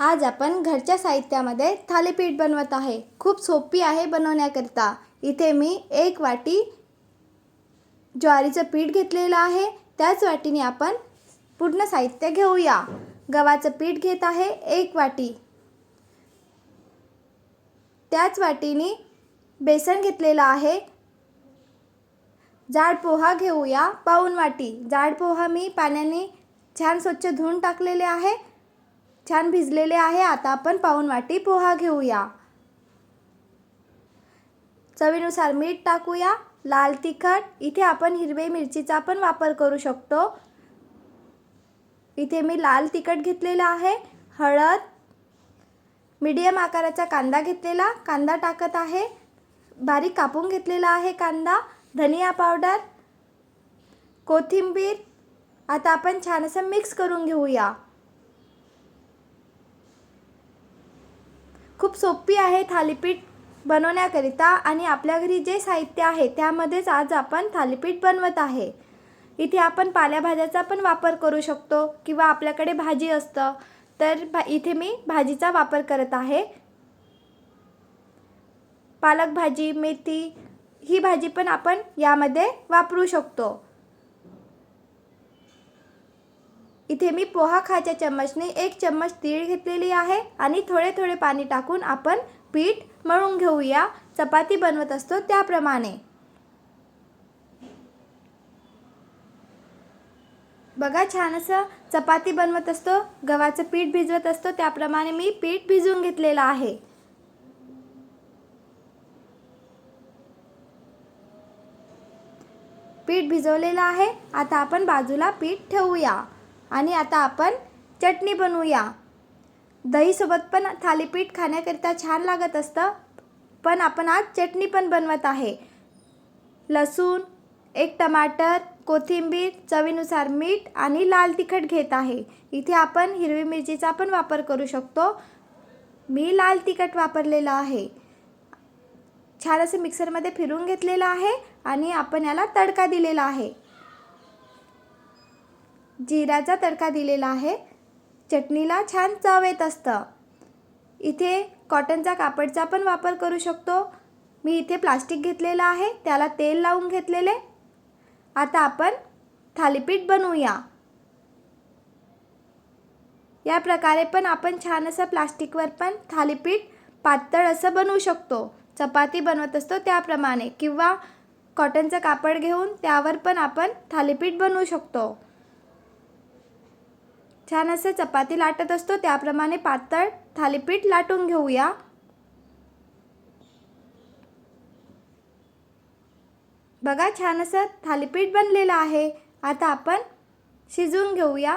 आज आपण घरच्या साहित्यामध्ये थालीपीठ बनवत आहे. खूप सोपी आहे बनवण्याकरिता. इथे मी एक वाटी ज्वारीचं पीठ घेतलेलं आहे. त्याच वाटीने आपण पूर्ण साहित्य घेऊया. गव्हाचं पीठ घेत आहे एक वाटी. त्याच वाटीने बेसन घेतलेलं आहे. जाड पोहा घेऊया पाऊन वाटी. जाड पोहा मी पाण्याने छान स्वच्छ धुवून टाकलेले आहे. छान भिजलेले आहे. आता आपण पाऊन वाटी पोहा घेऊया. चवीनुसार मीठ टाकूया. लाल तिखट. इथे आपण हिरवे मिरचीचा पण वापर करू शकतो. इथे मी लाल तिखट घेतलेला आहे. हळद. मीडियम आकाराचा कांदा घेतलेला. कांदा टाकत आहे. बारीक कापून घेतलेला आहे कांदा. धनिया पावडर. कोथिंबीर. आता आपण छान असं मिक्स करून घेऊया. खूप सोपी आहे थालीपीठ बनवण्याकरिता आणि आपल्या घरी जे साहित्य आहे त्यामध्येच आज आपण थालीपीठ बनवत आहे. इथे आपण पालेभाज्याचा पण वापर करू शकतो किंवा आपल्याकडे भाजी असतं तर भा इथे मी भाजीचा वापर करत आहे. पालक भाजी मेथी ही भाजी पण आपण यामध्ये वापरू शकतो. इथे मी पोहा खायच्या चम्मचने एक चम्मच तीळ घेतलेली आहे आणि थोडे थोडे पाणी टाकून आपण पीठ मळून घेऊया. चपाती बनवत असतो त्याप्रमाणे. बघा छान असं चपाती बनवत असतो गव्हाचं पीठ भिजवत असतो त्याप्रमाणे मी पीठ भिजवून घेतलेलं आहे. पीठ भिजवलेलं आहे. आता आपण बाजूला पीठ ठेवूया. आणि आता आपण चटणी बनवूया. दहीसोबत पण थालीपीठ खाण्याकरिता छान लागत असतं पण आपण आज चटणी पण बनवत आहे. लसूण एक टमाटर कोथिंबीर चवीनुसार मीठ आणि लाल तिखट घेत आहे. इथे आपण हिरवी मिरचीचा पण वापर करू शकतो. मी लाल तिखट वापरलेलं आहे. छान असं मिक्सरमध्ये फिरून घेतलेलं आहे आणि आपण याला तडका दिलेला आहे. जिराचा तडका दिलेला आहे. चटणीला छान चव येत असतं. इथे कॉटनचा कापडचा पण वापर करू शकतो. मी इथे प्लास्टिक घेतलेलं आहे. त्याला तेल लावून घेतलेले. आता आपण थालीपीठ बनवूया. या प्रकारे पण आपण छान असं प्लास्टिकवर पण थालीपीठ पातळ असं बनवू शकतो. चपाती बनवत असतो त्याप्रमाणे. किंवा कॉटनचं कापड घेऊन त्यावर पण आपण थालीपीठ बनवू शकतो. छान असं चपाती लाटत असतो त्याप्रमाणे पातळ थालीपीठ लाटून घेऊया. बघा छान असं थालीपीठ बनलेलं आहे. आता आपण शिजवून घेऊया.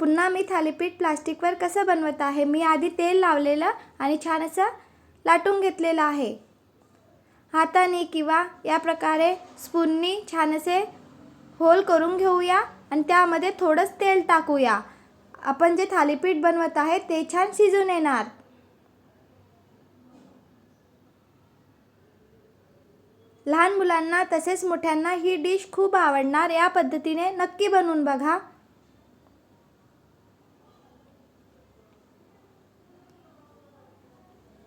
पुन्हा मी थालीपीठ प्लास्टिकवर कसं बनवत आहे मी आधी तेल लावलेलं आणि छान असं लाटून घेतलेलं आहे. हाताने किंवा या प्रकारे स्पूननी छान असे होल करून घेऊया आणि त्यामध्ये थोडंच तेल टाकूया. आपण जे थालीपीठ बनवत आहे ते छान शिजून येणार. लहान मुलांना तसेच मोठ्यांना ही डिश खूप आवडणार. या पद्धतीने नक्की बनवून बघा.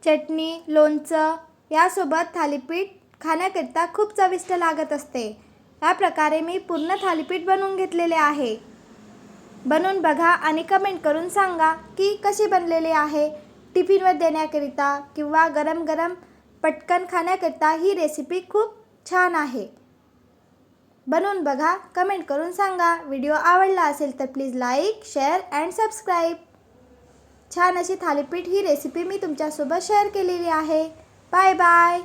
चटणी लोणचं यासोबत थालीपीठ खाण्याकरिता खूप चविष्ट लागत असते. या प्रकारे मी पूर्ण थालीपीठ बनवून घेतलेले आहे. बनवून बघा आणि कमेंट करून सांगा की कशी बनलेली आहे. टिफिनवर देण्याकरिता किंवा गरम गरम पटकन खाण्याकरिता ही रेसिपी खूप छान आहे. बनवून बघा कमेंट करून सांगा. व्हिडिओ आवडला असेल तर please like share and subscribe छान अशी थालीपीठ ही रेसिपी मी तुमच्यासोबत शेअर केलेली आहे. Bye bye